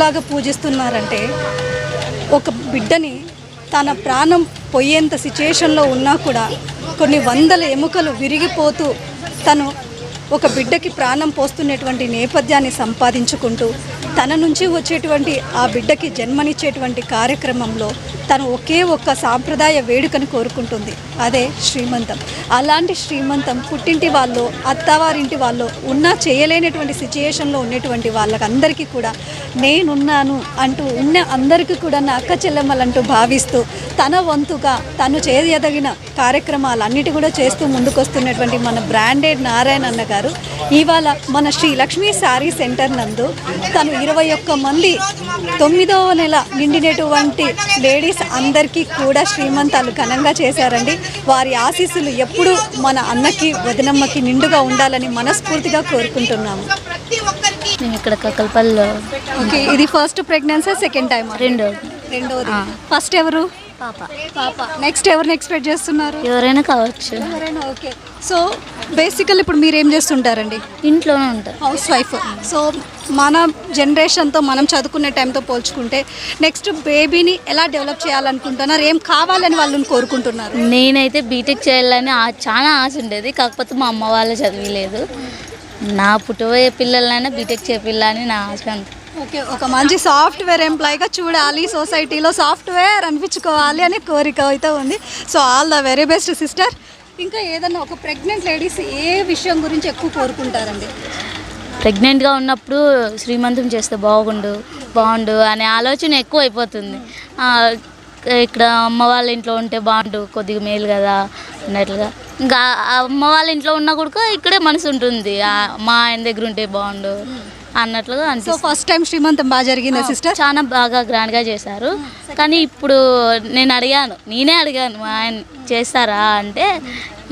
లాగా పూజిస్తున్నారంటే ఒక బిడ్డని తన ప్రాణం పోయేంత సిచ్యుయేషన్లో ఉన్నా కూడా కొన్ని వందల ఎముకలు విరిగిపోతూ తను ఒక బిడ్డకి ప్రాణం పోస్తున్నటువంటి నేపథ్యాన్ని సంపాదించుకుంటూ తన నుంచి వచ్చేటువంటి ఆ బిడ్డకి జన్మనిచ్చేటువంటి కార్యక్రమంలో తను ఒకే ఒక్క సాంప్రదాయ వేడుకను కోరుకుంటుంది. అదే శ్రీమంతం. అలాంటి శ్రీమంతం పుట్టింటి వాళ్ళు అత్తవారింటి వాళ్ళు ఉన్నా చేయలేనటువంటి సిచ్యుయేషన్లో ఉన్నటువంటి వాళ్ళకందరికీ కూడా నేనున్నాను అంటూ ఉన్న అందరికీ కూడా నా అక్క చెల్లెమ్మలంటూ భావిస్తూ తన వంతుగా తను చేయదగిన కార్యక్రమాలన్నిటి కూడా చేస్తూ ముందుకొస్తున్నటువంటి మన బ్రాండెడ్ నారాయణ అన్న గారు ఇవాళ మన శ్రీ లక్ష్మీ శారీ సెంటర్ నందు తను ఇరవై ఒక్క మంది తొమ్మిదవ నెల నిండినటువంటి లేడీస్ అందరికీ కూడా శ్రీమంతాలు ఘనంగా చేశారండి. వారి ఆశీస్సులు ఎప్పుడూ మన అన్నకి వదినమ్మకి నిండుగా ఉండాలని మనస్ఫూర్తిగా కోరుకుంటున్నాము. మేము ఇక్కడ కక్కలపల్లిలో ఓకే ఇది ఫస్ట్ ప్రెగ్నెన్సీ సెకండ్ టైం రెండో రెండోది. ఫస్ట్ ఎవరు? పాప. పాప. నెక్స్ట్ ఎవరిని ఎక్స్పెక్ట్ చేస్తున్నారు? ఎవరైనా కావచ్చు. ఎవరైనా ఓకే. సో బేసికల్ ఇప్పుడు మీరు ఏం చేస్తుంటారండి? ఇంట్లోనే ఉంటారు హౌస్ వైఫ్ సో మన జనరేషన్తో మనం చదువుకునే టైంతో పోల్చుకుంటే నెక్స్ట్ బేబీని ఎలా డెవలప్ చేయాలనుకుంటున్నారు? ఏం కావాలని వాళ్ళని కోరుకుంటున్నారు? నేనైతే బీటెక్ చేయాలని చాలా ఆశ ఉండేది. కాకపోతే మా అమ్మ వాళ్ళే చదివలేదు. నా పుట్టబోయే పిల్లలైనా బీటెక్ చేపిల్లని నా ఆశ అంతే ఓకే ఒక మంచి సాఫ్ట్వేర్ ఎంప్లాయీగా చూడాలి. సొసైటీలో సాఫ్ట్వేర్ అనిపించుకోవాలి అనే కోరిక అయితే ఉంది. So all the very best sister ఇంకా ఏదన్నా ఒక ప్రెగ్నెంట్ లేడీస్ ఏ విషయం గురించి ఎక్కువ కోరుకుంటారండి? ప్రెగ్నెంట్గా ఉన్నప్పుడు శ్రీమంతం చేస్తే బాగుండు బాగుండు అనే ఆలోచన ఎక్కువ అయిపోతుంది. ఇక్కడ అమ్మ వాళ్ళ ఇంట్లో ఉంటే బాగుండు కొద్దిగా మేలు కదా అన్నట్లుగా. ఇంకా ఆ అమ్మ వాళ్ళ ఇంట్లో ఉన్నా కూడా ఇక్కడే మనసు ఉంటుంది. మా ఆయన దగ్గర ఉంటే బాగుండు. అన్నట్లుగా సో అనిపిస్తుంది ఫస్ట్ టైం శ్రీమంతం బాగా జరిగిందా సిస్టర్ చాలా బాగా గ్రాండ్గా చేశారు. కానీ ఇప్పుడు నేను అడిగాను నేనే అడిగాను మా ఆయన చేస్తారా అంటే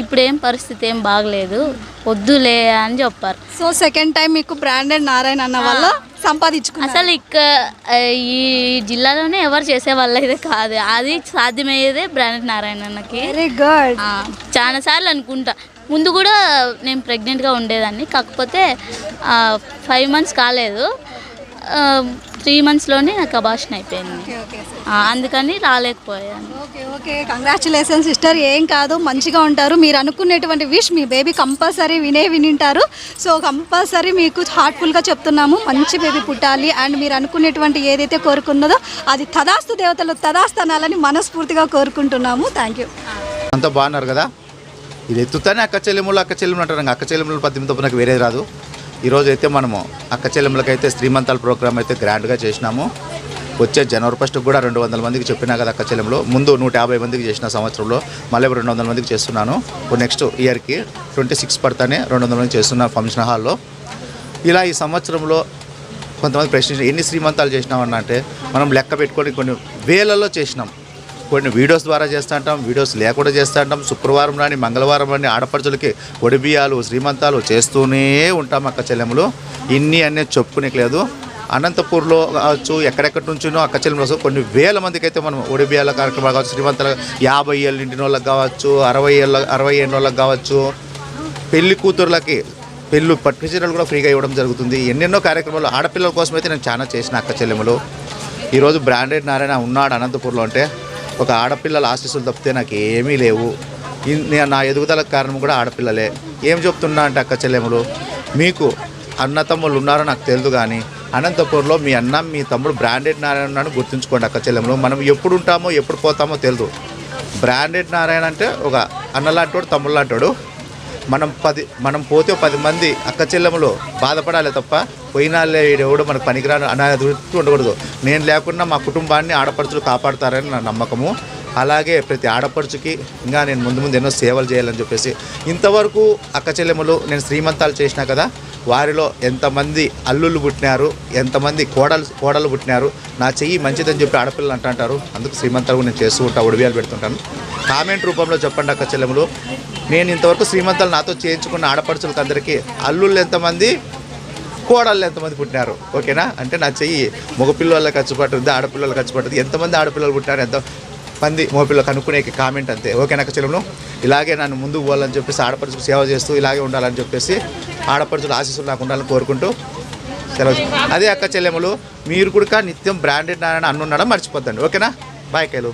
ఇప్పుడు ఏం పరిస్థితి ఏం బాగలేదు వద్దులే అని చెప్పారు. సో సెకండ్ టైం మీకు బ్రాండెడ్ నారాయణ అన్న వల్ల సంపాదించుకున్నారు. అసలు ఇక్క ఈ జిల్లాలోనే ఎవరు చేసే వాళ్ళు అయితే కాదు అది సాధ్యమయ్యేదే బ్రాండ్ నారాయణన్నకి వెరీ గుడ్ ఆ, చాలా సార్లు అనుకుంటా. ముందు కూడా నేను ప్రెగ్నెంట్గా ఉండేదాన్ని. కాకపోతే ఫైవ్ మంత్స్ కాలేదు. త్రీ మంత్స్లోనే నాకు అబాషన్ అయిపోయింది. ఓకే ఓకే ఆ, అందుకని రాలేకపోయాను. Okay okay. కంగ్రాచులేషన్ సిస్టర్ ఏం కాదు మంచిగా ఉంటారు. మీరు అనుకునేటువంటి విష్ మీ బేబీ కంపల్సరీ వినే వినింటారు. సో కంపల్సరీ మీకు హార్ట్ఫుల్గా చెప్తున్నాము. మంచి బేబీ పుట్టాలి. అండ్ మీరు అనుకునేటువంటి ఏదైతే కోరుకున్నదో అది తదాస్తు దేవతలు తదాస్తనాలని మనస్ఫూర్తిగా కోరుకుంటున్నాము. థ్యాంక్ యూ అంతా బాగున్నారు కదా? ఇది ఎత్తుతానే అక్క చెల్లెములు అక్క చెల్లెములు అంటారు అక్క చెల్లెములు పద్దెనిమిది తప్ప నాకు వేరే రాదు ఈరోజు అయితే మనము అక్క చెల్లెములకైతే శ్రీమంతాల ప్రోగ్రామ్ అయితే గ్రాండ్గా చేసినాము. వచ్చే జనవరి ఫస్ట్ కూడా రెండు వందల మందికి చెప్పినా కదా అక్క చెల్లెములు. ముందు నూట యాభై మందికి చేసిన సంవత్సరంలో మళ్ళీ రెండు వందల మందికి చేస్తున్నాను. నెక్స్ట్ ఇయర్కి ట్వంటీ సిక్స్ పడతానే రెండు వందల మంది చేస్తున్నాను ఫంక్షన్ హాల్లో. ఇలా ఈ సంవత్సరంలో కొంతమంది ప్రశ్నించిన ఎన్ని శ్రీమంతాలు చేసినామన్నా అంటే మనం లెక్క పెట్టుకొని కొన్ని వేలలో చేసినాం. కొన్ని వీడియోస్ ద్వారా చేస్తుంటాం వీడియోస్ లేకుండా చేస్తుంటాం శుక్రవారం రాని మంగళవారం రాని ఆడపడుచులకి ఒడిబియాలు శ్రీమంతాలు చేస్తూనే ఉంటాం అక్క చెల్లెములు. ఇన్ని అనే చెప్పుకునేకలేదు అనంతపూర్లో కావచ్చు ఎక్కడెక్కడి నుంచినో అక్క చెల్లెములు కొన్ని వేల మందికి అయితే మనం ఒడిబియాల కార్యక్రమాలు కావచ్చు శ్రీమంతాలు యాభై ఏళ్ళు ఇంటి వాళ్ళకి కావచ్చు అరవై ఏళ్ళ అరవై ఏళ్ళ వాళ్ళకి కావచ్చు. పెళ్ళి కూతుర్లకి పెళ్ళు పట్టు చీరలు కూడా ఫ్రీగా ఇవ్వడం జరుగుతుంది. ఎన్నెన్నో కార్యక్రమాలు ఆడపిల్లల కోసం అయితే నేను చాలా చేసిన అక్క చెల్లెములు. ఈరోజు బ్రాండెడ్ నారాయణ ఉన్నాడు అనంతపూర్లో అంటే. ఒక ఆడపిల్లల ఆశీస్సులు తప్పితే నాకు ఏమీ లేవు నా ఎదుగుదలకు కారణం కూడా ఆడపిల్లలే. ఏం చెప్తున్నా అంటే అక్క చెల్లెములు మీకు అన్న తమ్ముళ్ళు ఉన్నారో నాకు తెలియదు కానీ అనంతపురంలో మీ అన్న మీ తమ్ముడు బ్రాండెడ్ నారాయణ అని గుర్తుంచుకోండి అక్క చెల్లెములు. మనం ఎప్పుడు ఉంటామో ఎప్పుడు పోతామో తెలియదు బ్రాండెడ్ నారాయణ అంటే ఒక అన్నలాంటోడు తమ్ముడు లాంటోడు. మనం పది మనం పోతే పది మంది అక్క చెల్లెములు బాధపడాలి తప్ప పోయినాళ్ళే ఎవడు మనకు పనికిరాను అనే దృష్టి ఉండకూడదు. నేను లేకుండా మా కుటుంబాన్ని ఆడపడుచులు కాపాడుతారని నా నమ్మకము. అలాగే ప్రతి ఆడపడుచుకి ఇంకా నేను ముందు ముందు ఎన్నో సేవలు చేయాలని చెప్పేసి. ఇంతవరకు అక్క చెల్లెములు నేను శ్రీమంతాలు చేసినా కదా వారిలో ఎంతమంది అల్లుళ్ళు పుట్టినారు ఎంతమంది కోడలు కోడలు పుట్టినారు నా చెయ్యి మంచిదని చెప్పి ఆడపిల్లలు అంటుంటారు అందుకు శ్రీమంతాలు నేను చేస్తూ ఉంటా ఉడివేలు పెడుతుంటాను. కామెంట్ రూపంలో చెప్పండి అక్క చెల్లెములు. నేను ఇంతవరకు శ్రీమంతాలు నాతో చేయించుకున్న ఆడపడుచులకు అందరికీ అల్లుళ్ళు ఎంతమంది కోడళ్ళు ఎంతమంది పుట్టినారు? ఓకేనా? అంటే నా చెయ్యి మగపిల్లల ఖర్చు పడుతుంది ఆడపిల్లల ఖర్చు పడుతుంది. ఎంతమంది ఆడపిల్లలు పుట్టినారు ఎంత మంది మగపిల్లలు కనుక్కునే కామెంట్ అంతే. ఓకేనా చెలంలో ఇలాగే నన్ను ముందుకు పోవాలని చెప్పేసి ఆడపడుచుకు సేవ చేస్తూ ఇలాగే ఉండాలని చెప్పేసి ఆడపడుచుల ఆశీస్సులు నాకు ఉండాలని కోరుకుంటూ సెలవు అదే అక్క చెల్లెములు మీరు కూడా నిత్యం బ్రాండెడ్ నారాయణ అన్నుండడం మర్చిపోద్దండి. ఓకేనా? బాయ్ కైలు